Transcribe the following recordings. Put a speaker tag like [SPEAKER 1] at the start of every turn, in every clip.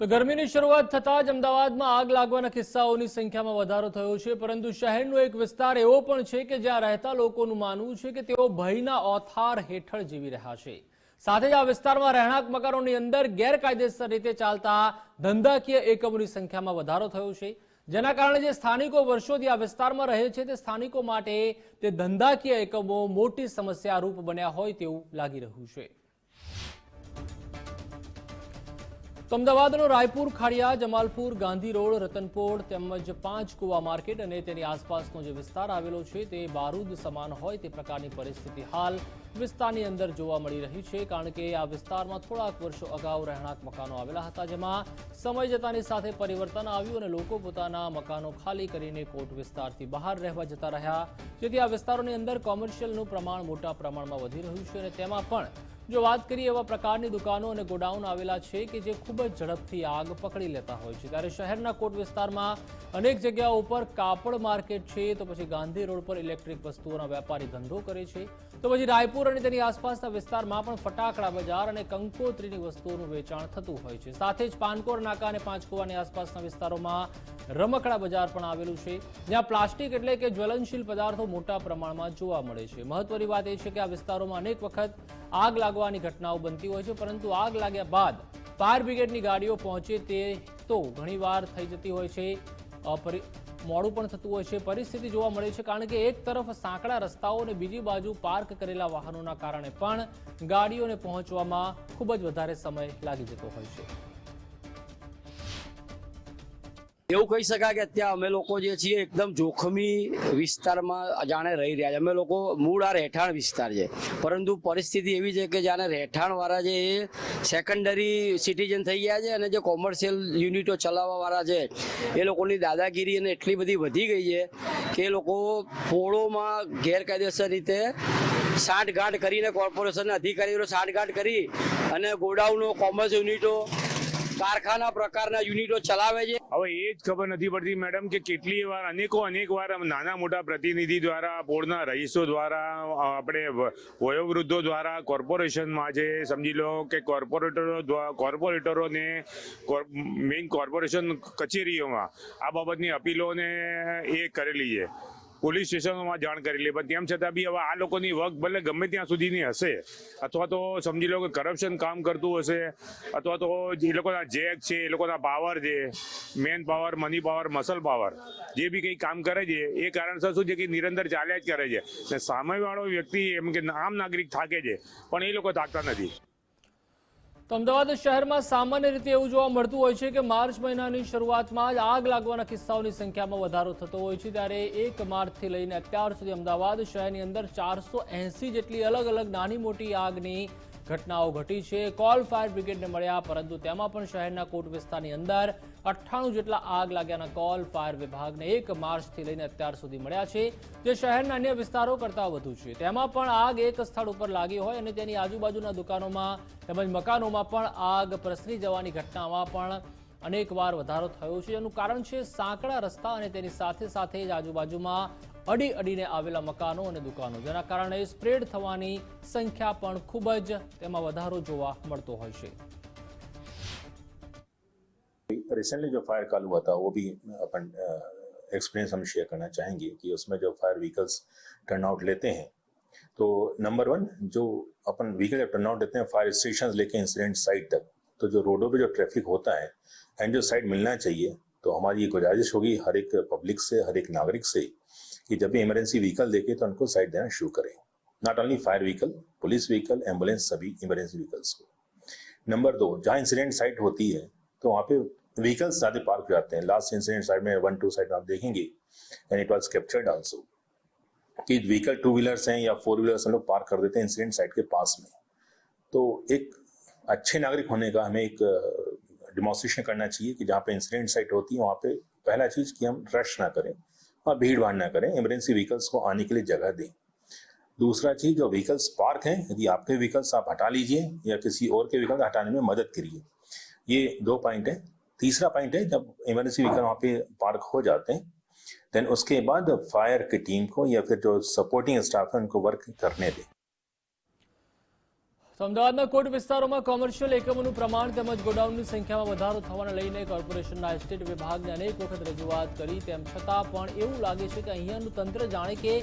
[SPEAKER 1] તો ગરમીની શરૂઆત થતાં જ અમદાવાદમાં આગ લાગવાના કિસ્સાઓની સંખ્યામાં વધારો થયો છે, પરંતુ શહેરનો એક વિસ્તાર એવો પણ છે કે જ્યાં રહેતા લોકોનું માનવું છે કે તેઓ ભયના ઓથાર હેઠળ જીવી રહ્યા છે. સાથે જ આ વિસ્તારમાં રહેણાંક મકાનોની અંદર ગેરકાયદેસર રીતે ચાલતા ધંધાકીય એકમોની સંખ્યામાં વધારો થયો છે. જેના કારણે જે સ્થાનિકો વર્ષોથી આ વિસ્તારમાં રહે છે, તે સ્થાનિકો માટે તે ધંધાકીય એકમો મોટી સમસ્યા રૂપ બન્યા હોય તેવું લાગી રહ્યું છે. તો અમદાવાદનો રાયપુર ખાડિયા જમાલપુર, ગાંધી રોડ, રતનપોળ તેમજ પાંચ કુવા માર્કેટ અને તેની આસપાસનો જે વિસ્તાર આવેલો છે તે બારૂદ સમાન હોય તે પ્રકારની પરિસ્થિતિ હાલ વિસ્તારની અંદર જોવા મળી રહી છે, કારણ કે આ વિસ્તારમાં થોડાક વર્ષો અગાઉ રહેણાંક મકાનો આવેલા હતા, જેમાં સમય જતાની સાથે પરિવર્તન આવ્યું અને લોકો પોતાના મકાનો ખાલી કરીને કોટ વિસ્તારથી બહાર રહેવા જતા રહ્યા. જેથી આ વિસ્તારોની અંદર કોમર્શિયલનું પ્રમાણ મોટા પ્રમાણમાં વધી રહ્યું છે અને તેમાં પણ જો વાત કરીએ એવા પ્રકારની દુકાનો અને ગોડાઉન આવેલા છે કે જે ખૂબ જ ઝડપથી આગ પકડી લેતા હોય છે. ત્યારે શહેરના કોટ વિસ્તારમાં અનેક જગ્યાઓ ઉપર કાપડ માર્કેટ છે, તો પછી ગાંધી રોડ પર ઇલેક્ટ્રિક વસ્તુઓના વેપારી ધંધો કરે છે. તો પછી રાયપુર અને તેની આસપાસના વિસ્તારમાં પણ ફટાકડા બજાર અને કંકોત્રીની વસ્તુઓનું વેચાણ થતું હોય છે. સાથે જ પાનકોર, નાકા અને પાંચકુવાની આસપાસના વિસ્તારોમાં રમકડા બજાર પણ આવેલું છે. જ્યાં પ્લાસ્ટિક એટલે કે જ્વલનશીલ પદાર્થો મોટા પ્રમાણમાં જોવા મળે છે. મહત્વની વાત એ છે કે આ વિસ્તારોમાં અનેક વખત આગ લાગવાની ઘટનાઓ બનતી હોય છે, પરંતુ આગ લાગ્યા બાદ ફાયર બ્રિગેડની ગાડીઓ પહોંચે તે તો ઘણીવાર થઈ જતી હોય છે. મોડું પણ થતું હોય છે. પરિસ્થિતિ જોવા મળે છે, કારણ કે એક તરફ સાંકડા રસ્તાઓ અને બીજી બાજુ પાર્ક કરેલા વાહનોના કારણે પણ ગાડીઓને પહોંચવામાં ખૂબ જ વધારે સમય લાગી જતો હોય છે.
[SPEAKER 2] એવું કહી શકાય કે અત્યારે અમે લોકો જે છીએ એકદમ જોખમી વિસ્તારમાં જાણે રહી રહ્યા છે. અમે લોકો મૂળ આ રહેઠાણ વિસ્તાર છે. પરંતુ પરિસ્થિતિ એવી છે કે જાણે રહેઠાણવાળા જે એ સેકન્ડરી સિટીઝન થઈ ગયા છે અને જે કોમર્શિયલ યુનિટો ચલાવવાવાળા છે, એ લોકોની દાદાગીરી અને એટલી બધી વધી ગઈ છે કે એ લોકો પોળોમાં ગેરકાયદેસર રીતે સાંઠગાંઠ કરીને કોર્પોરેશનના અધિકારીઓ સાંઠગાંઠ કરી અને ગોડાઉનો કોમર્સ યુનિટો કારખાના પ્રકારના યુનિટો ચલાવે છે.
[SPEAKER 3] હવે એ જ ખબર નથી પડતી મેડમ કે કેટલી વાર, અનેકો અનેક વાર નાના મોટા પ્રતિનિધિ દ્વારા, બોર્ડના રહીશો દ્વારા, આપણે વયોવૃદ્ધો દ્વારા, કોર્પોરેશનમાં જે સમજી લો કે કોર્પોરેટરો કોર્પોરેટરોને મેઇન કોર્પોરેશન કચેરીઓમાં આ બાબતની અપીલોને એ કરેલી છે. પોલીસ સ્ટેશનોમાં જાણ કરેલી પણ તેમ છતાં બી હવે આ લોકોની વર્ક ભલે ગમે ત્યાં સુધીની હશે, અથવા તો સમજી લો કે કરપ્શન કામ કરતું હશે, અથવા તો જે લોકોના જેક છે, એ લોકોના પાવર છે man power money power muscle power જે બી કંઈ કામ કરે છે, એ કારણસર શું છે કે નિરંતર ચાલ્યા જ કરે છે. ને સામેવાળો વ્યક્તિ એમ કે આમ નાગરિક થાકે છે, પણ એ લોકો થાકતા નથી.
[SPEAKER 1] તો અમદાવાદ શહેરમાં સામાન્ય રીતે એવું જોવા મળતું હોય છે કે માર્ચ મહિનાની શરૂઆતમાં જ આગ લાગવાના કિસ્સાઓની સંખ્યામાં વધારો થતો હોય છે. ત્યારે એક માર્ચથી લઈને અત્યાર સુધી અમદાવાદ શહેરની અંદર ચારસો જેટલી અલગ અલગ નાની મોટી આગની ઘટનાઓ ઘટી છે. કોલ ફાયર બ્રિગેડને મળ્યા, પરંતુ તેમાં પણ શહેરના કોટ વિસ્તારની અંદર અઠ્ઠાણું જેટલા આગ લાગ્યાના કોલ ફાયર વિભાગને એક માર્ચથી લઈને અત્યાર સુધી મળ્યા છે, જે શહેરના અન્ય વિસ્તારો કરતાં વધુ છે. તેમાં પણ આગ એક સ્થળ ઉપર લાગી હોય અને તેની આજુબાજુના દુકાનોમાં તેમજ મકાનોમાં પણ આગ પ્રસરી જવાની ઘટનામાં પણ અનેક વાર વધારો થયો છે. એનું કારણ છે સાંકડા રસ્તા અને તેની સાથે સાથે જ આજુબાજુમાં અડી અડીને આવેલા મકાનો અને દુકાનો જેના કારણે સ્પ્રેડ થવાની સંખ્યા પણ ખૂબ જ તેમાં વધારો જોવા મળતો હોય છે
[SPEAKER 4] रिसेंटली जो फायर कॉल हुआ था वो भी अपन एक्सपीरियंस हम शेयर करना चाहेंगे कि उसमें जो फायर व्हीकल्स टर्न आउट लेते हैं तो नंबर वन जो अपन व्हीकल जब टर्न आउट लेते हैं फायर स्टेशन लेके इंसिडेंट साइट तक तो जो रोडों पे जो ट्रैफिक होता है एंड जो साइड मिलना चाहिए तो हमारी ये गुजारिश होगी हर एक पब्लिक से हर एक नागरिक से कि जब भी इमरजेंसी व्हीकल देखे तो उनको साइड देना शुरू करें। Not only fire vehicle police vehicle ambulance सभी इमरजेंसी व्हीकल्स को। नंबर दो, जहाँ इंसिडेंट साइट होती है तो वहाँ पे व्हीकल्स ज़्यादा पार्क हो जाते हैं। लास्ट इंसिडेंट साइड में वन टू साइड आप देखेंगे and it was captured also कि व्हीकल टू व्हीलर्स हैं या फोर व्हीलर्स हम लोग पार्क कर देते हैं इंसिडेंट साइट के पास में। तो एक अच्छे नागरिक होने का हमें एक डिमॉन्स्ट्रेशन करना चाहिए कि जहाँ पे इंसिडेंट साइट होती है, वहाँ पे पहला चीज़ कि हम रश ना करें। और भीड़ भाड़ ना करें इमरजेंसी व्हीकल्स को आने के लिए जगह दें। दूसरा चीज़, जो व्हीकल्स पार्क हैं, यदि आपके व्हीकल्स आप हटा लीजिए या किसी और के व्हीकल हटाने में मदद करिए। ये दो पॉइंट है। तीसरा पॉइंट है, जब इमरजेंसी व्हीकल वहाँ पे पार्क हो जाते हैं देन उसके बाद फायर की टीम को या फिर जो सपोर्टिंग स्टाफ है, उनको वर्क करने दें।
[SPEAKER 1] તો અમદાવાદના કોટ વિસ્તારોમાં કોમર્શિયલ એકમોનું પ્રમાણ તેમજ ગોડાઉનની સંખ્યામાં વધારો થવાને લઈને કોર્પોરેશનના એસ્ટેટ વિભાગને અનેક વખત રજૂઆત કરી, તેમ છતાં પણ એવું લાગે છે કે અહીંયાનું તંત્ર જાણે કે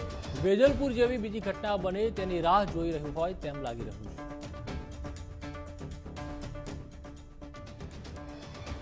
[SPEAKER 1] વેજલપુર જેવી બીજી ઘટના બને, તેની રાહ જોઈ રહ્યું હોય તેમ લાગી રહ્યું છે.